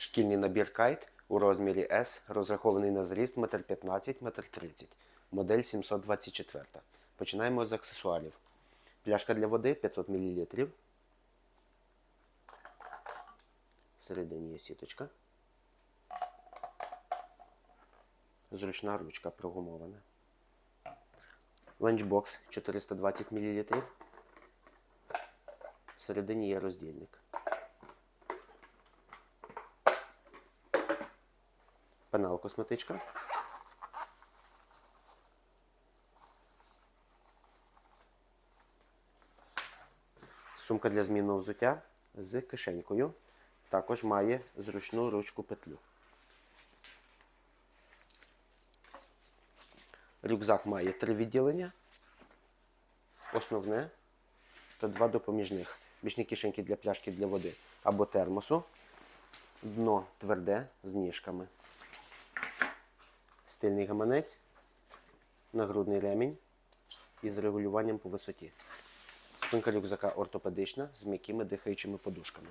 Шкільний набір кайт у розмірі S, розрахований на зріст 1,15 1,30 м. Модель 724. Починаємо з аксесуарів. Пляшка для води 500 мл. Всередині є сіточка. Зручна ручка прогумована. Ланчбокс 420 мл. Всередині є роздільник. Пенал косметичка. Сумка для змінного взуття з кишенькою. Також має зручну ручку петлю. Рюкзак має три відділення. Основне та два допоміжних. Бічні кишеньки для пляшки для води або термосу. Дно тверде з ніжками. Стильний гаманець, нагрудний ремінь із регулюванням по висоті. Спинка рюкзака ортопедична з м'якими дихаючими подушками.